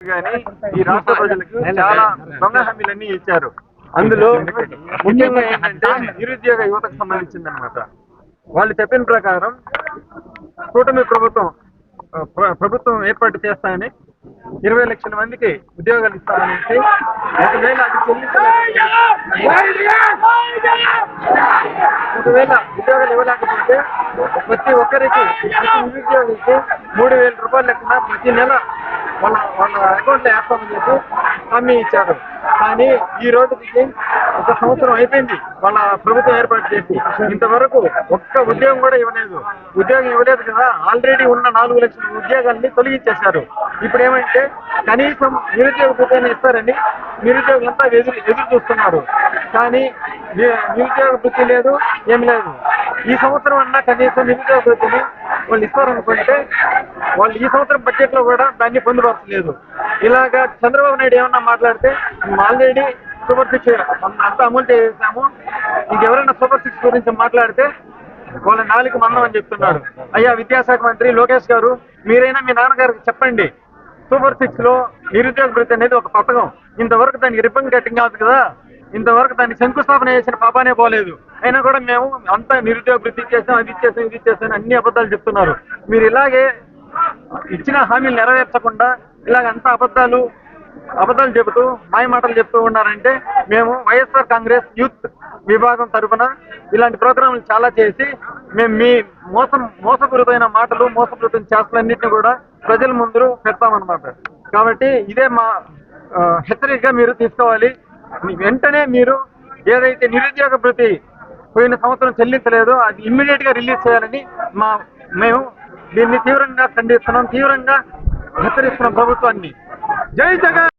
కానీ ఈ రాష్ట్ర ప్రజలకు చాలా దొంగ హామీలన్నీ ఇచ్చారు. అందులో ముఖ్యంగా ఏంటంటే నిరుద్యోగ యువతకు సంబంధించింది అనమాట వాళ్ళు చెప్పిన ప్రకారం కూటమి ప్రభుత్వం ప్రభుత్వం ఏర్పాటు చేస్తామని ఇరవై లక్షల మందికి ఉద్యోగాలు ఇస్తామనేసి ఒకవేళ అది చెల్లించలేకపోతే ఒకవేళ ఉద్యోగాలు ఇవ్వలేకపోతే ప్రతి ఒక్కరికి ప్రతి నిరుద్యోగికి మూడు వేల రూపాయలు లెక్కన ప్రతి నెల వాళ్ళ వాళ్ళ అకౌంట్లో వేస్తామని చెప్పి హామీ ఇచ్చారు. కానీ ఈ రోజుకి ఒక సంవత్సరం అయిపోయింది. వాళ్ళ ప్రభుత్వం ఏర్పాటు చేసి ఇంతవరకు ఒక్క ఉద్యోగం కూడా ఇవ్వలేదు. ఉద్యోగం ఇవ్వలేదు కదా. ఆల్రెడీ ఉన్న నాలుగు లక్షల ఉద్యోగాల్ని తొలగించేశారు. ఇప్పుడు ఏమంటే కనీసం నిరుద్యోగ భృతిని ఇస్తారని నిరుద్యోగులంతా ఎదురు ఎదురు చూస్తున్నారు. కానీ నిరుద్యోగ వృత్తి లేదు ఏం లేదు. ఈ సంవత్సరం అన్నా కనీసం నిరుద్యోగ వృత్తిని వాళ్ళు ఇస్తారనుకుంటే వాళ్ళు ఈ సంవత్సరం బడ్జెట్లో కూడా దాన్ని పొందుపరచలేదు. ఇలాగా చంద్రబాబు నాయుడు ఏమన్నా మాట్లాడితే ఆల్రెడీ సూపర్ సిక్స్ అంతా అమలు చేసాము ఇంకెవరైనా సూపర్ సిక్స్ గురించి మాట్లాడితే వాళ్ళ నాలుగు మందం అని చెప్తున్నాడు. అయ్యా విద్యాశాఖ మంత్రి లోకేష్ గారు మీరైనా మీ నాన్నగారికి చెప్పండి. సూపర్ సిక్స్లో నిరుద్యోగ భృతి అనేది ఒక పథకం. ఇంతవరకు దానికి రిబ్బన్ కటింగ్ కాదు కదా. ఇంతవరకు దాన్ని శంకుస్థాపన చేసిన పాపానే పోలేదు. అయినా కూడా మేము అంతా నిరుద్యోగ భృతి అది ఇచ్చేసాం ఇది ఇచ్చేసాం అన్ని అబద్ధాలు చెప్తున్నారు. మీరు ఇలాగే ఇచ్చిన హామీలు నెరవేర్చకుండా ఇలాగ అంత అబద్ధాలు అబద్ధాలు చెబుతూ మాయ మాటలు చెప్తూ ఉన్నారంటే మేము వైఎస్ఆర్ కాంగ్రెస్ యూత్ విభాగం తరఫున ఇలాంటి ప్రోగ్రాంలు చాలా చేసి మేము మీ మోసం మోసపూరితమైన మాటలు మోసపూరితమైన చేష్టలన్నింటినీ కూడా ప్రజల ముందు పెడతామన్నమాట. కాబట్టి ఇదే మా హెచ్చరికగా మీరు తీసుకోవాలి. వెంటనే మీరు ఏదైతే నిరుద్యోగ భృతి పోయిన సంవత్సరం చెల్లించలేదో అది ఇమ్మీడియట్గా రిలీజ్ చేయాలని మా మేము దీన్ని తీవ్రంగా ఖండిస్తున్నాం తీవ్రంగా హెచ్చరిస్తున్నాం ప్రభుత్వాన్ని. జై జగన్!